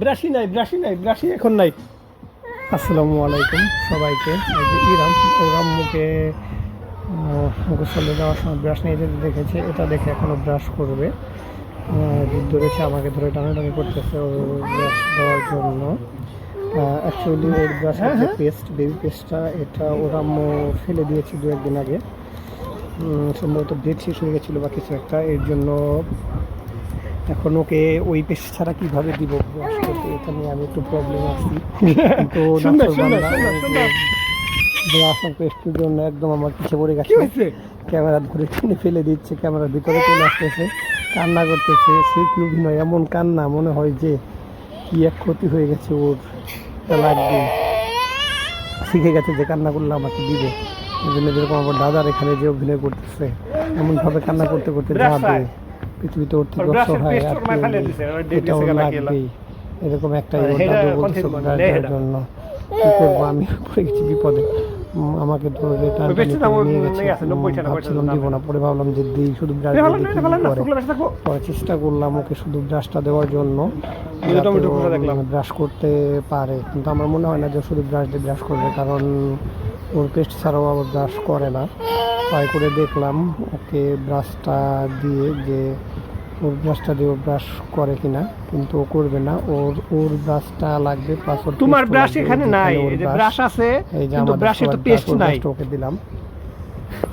ব্রাশি। নাই ব্রাশি নাই ব্রাশি এখন নাই। আসসালামু আলাইকুম সবাইকে। এই যে ইরাম ওরাম মুখে গোসলে যাওয়ার সময় ব্রাশ নিয়ে যেতে দেখেছে এটা দেখে এখনও ব্রাশ করবে। ধরেছে আমাকে ধরে টানাটানি করতেছে ও ব্রাশ দেওয়ার জন্য। অ্যাকচুয়ালি ওর ব্রাশের যে পেস্ট বেবি পেস্টটা এটা ওর ফেলে দিয়েছে দু একদিন আগে। সম্ভবত ডেট শেষ হয়ে গেছিল বা কিছু একটা এর জন্য এখন ওকে ওই পেস্ট ছাড়া কীভাবে দিব? এটা নিয়ে আমি একটু প্রবলেম আছি। তো পেস্টের জন্য একদম আমার পিছিয়ে পড়ে গেছে। ক্যামেরা ধরে টেনে ফেলে দিচ্ছে ক্যামেরার ভিতরে চলে আসতেছে কান্না করতেছে। সে কি অভিনয় এমন কান্না মনে হয় যে কি এক ক্ষতি হয়ে গেছে ওর। লাগবে। শিখে গেছে যে কান্না করলে আমাকে দিবে। যেরকম আমার দাদার এখানে যে অভিনয় করতেছে এমনভাবে কান্না করতে করতে যাবে। পৃথিবীতে ওর থেকে অসহায় এটাও। লাগবেই এরকম দেওয়ার হেডা। জন্য কি করব আমি পড়ে গেছি বিপদে আমাকে দাম নিয়ে গেছে ভাবছিলাম দিব না পরে ভাবলাম যে দিই শুধু ব্রাশ। পরে চেষ্টা করলাম ওকে শুধু ব্রাশটা দেওয়ার জন্য। ব্রাশ করতে পারে কিন্তু আমার মনে হয় না যে শুধু ব্রাশ দিয়ে ব্রাশ করবে কারণ ওর পেস্ট ছাড়াও আবার ব্রাশ করে না ট্রাই করে দেখলাম ওকে ব্রাশটা দিয়ে যে ওর ব্রাশটা দিয়ে ও ব্রাশ করে কিনা কিন্তু ও করবে না। ওর ওর ব্রাশটা লাগবে প্লাস ওর তোমার ব্রাশ এখানে নাই। এই যে ব্রাশ আছে কিন্তু ব্রাশে তো পেস্ট নাই। ওকে দিলাম।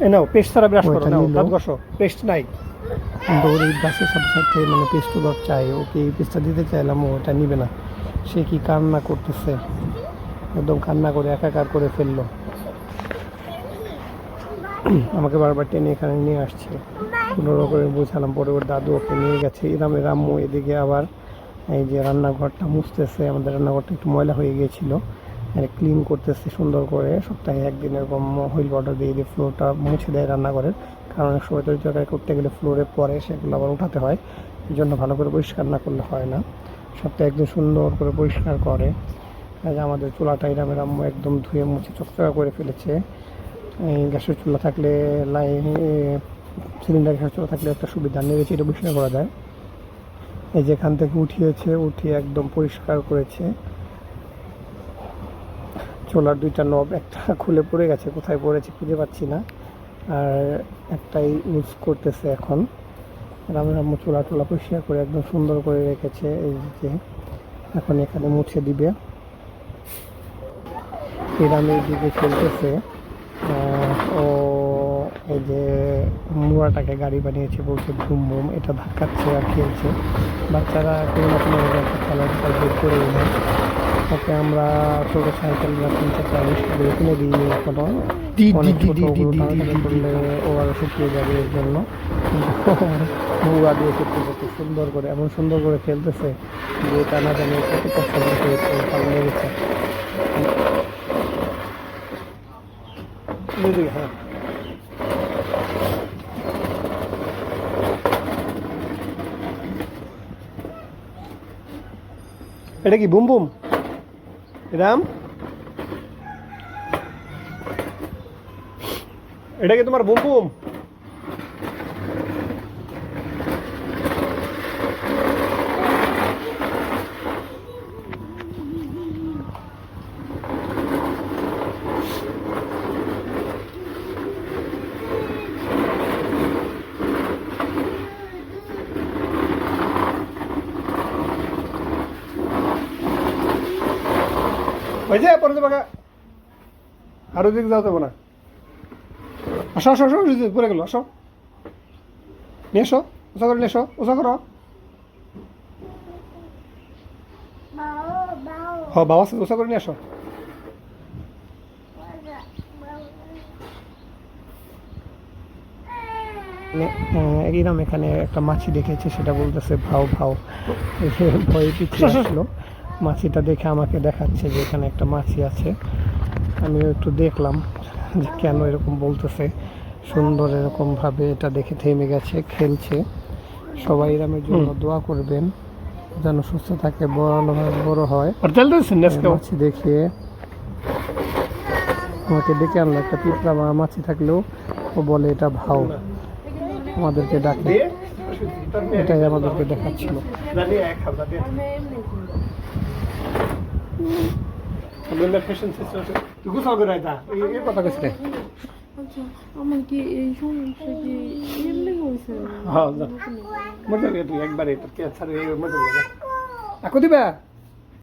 এই নাও পেস্ট ছাড়া ব্রাশ করো নাও। দাঁত ঘষো পেস্ট নাই। কিন্তু ওর এই ব্রাশের সাথে সাথে মানে পেস্টও দর চাই ওকে এই পেস্টটা দিতে চাইলাম ও ওটা নিবে না। সে কি কান্না করতেছে? একদম কান্না করে একাকার করে ফেলল। আমাকে বারবার টেনে এখানে নিয়ে আসছে। পনেরো করে বোঝালাম পরে ওর দাদু ওকে নিয়ে গেছে। এরামের আম্মু এদিকে আবার এই যে রান্নাঘরটা মুছতেছে, আমাদের রান্নাঘরটা একটু ময়লা হয়ে গিয়েছিল ক্লিন করতেছে সুন্দর করে, সপ্তাহে একদিন এরকম হুইল ওয়াটার দিয়ে দিয়ে ফ্লোরটা মুছে দেয় রান্নাঘরের। কারণ অনেক সময় তৈরি তরকারি করতে গেলে ফ্লোরে পরে সেগুলো আবার উঠাতে হয়। এই জন্য ভালো করে পরিষ্কার না করলে হয় না। সপ্তাহে একদিন সুন্দর করে পরিষ্কার করে। আমাদের চুলাটা এরামের আম্মু একদম ধুয়ে মুছে চকচকা করে ফেলেছে। এই গ্যাসের চুলা থাকলে লাইন সিলিন্ডার গ্যাসের চুলা থাকলে একটা সুবিধা নেড়ে এটা পরিষ্কার করা যায়। এই যে এখান থেকে উঠিয়েছে উঠিয়ে একদম পরিষ্কার করেছে। চোলার দুইটা নব একটা খুলে পড়ে গেছে কোথায় পড়েছে খুঁজে পাচ্ছি না। আর একটাই ইউজ করতেছে এখন। রামের আম্মু চোলা টোলা পরিষ্কার করে একদম সুন্দর করে রেখেছে এই যে এখন এখানে মুছে দিবে। পিরামিড দিকে খেলতেছে আহ, ও এই যে মুড়াটাকে গাড়ি বানিয়েছে বলছে ঘুম বুম এটা ধাক্কাচ্ছে আর খেলছে বাচ্চারা কোনো না কোনো ভাবে খেলার খেলা বের করে নেয় ওকে আমরা ছোট সাইকেল বা তিন চারটা জিনিসগুলো কিনে দিই এখনও অনেক ছোটো। করলে ও আরও শুকিয়ে যাবে এর জন্য। মুড়া দিয়ে খেলতেছে খুব সুন্দর করে এমন সুন্দর করে খেলতেছে যে টানা জানি কত কষ্ট করে ভালো লেগেছে হ্যাঁ। এটা কি বুম বুম? রাম? এটা কি তোমার বুম বুম? হয়েছে পরে তো বাকা আরও দিকে যাও যাব না আসো আসো আসো পরে গেল আসো। নিয়ে এসো ওষা করে নিয়ে এসো ওষা করো। হ বাবা ওষা করে নিয়ে আসো। এরকম এখানে একটা মাছি দেখেছে সেটা বলতেছে ভাও ভাও। ভয়ে পিছিয়ে আসলো। মাছিটা দেখে আমাকে দেখাচ্ছে যে এখানে একটা মাছি আছে। আমি একটু দেখলাম যে কেন এরকম বলতেছে। সুন্দর এরকম ভাবে এটা দেখে থেমে গেছে খেলছে। সবাই এরামের জন্য দোয়া করবেন যেন সুস্থ থাকে বড় বড় হয়। মাছি দেখে আমাকে ডেকে আনলো একটা পিঁপড়া মাছি থাকলেও ও বলে এটা ভাও। আমাদেরকে ডাকে। এটাই আমাদেরকে দেখাচ্ছিল। হ্যাঁ তুই একবারে ক্যান্সার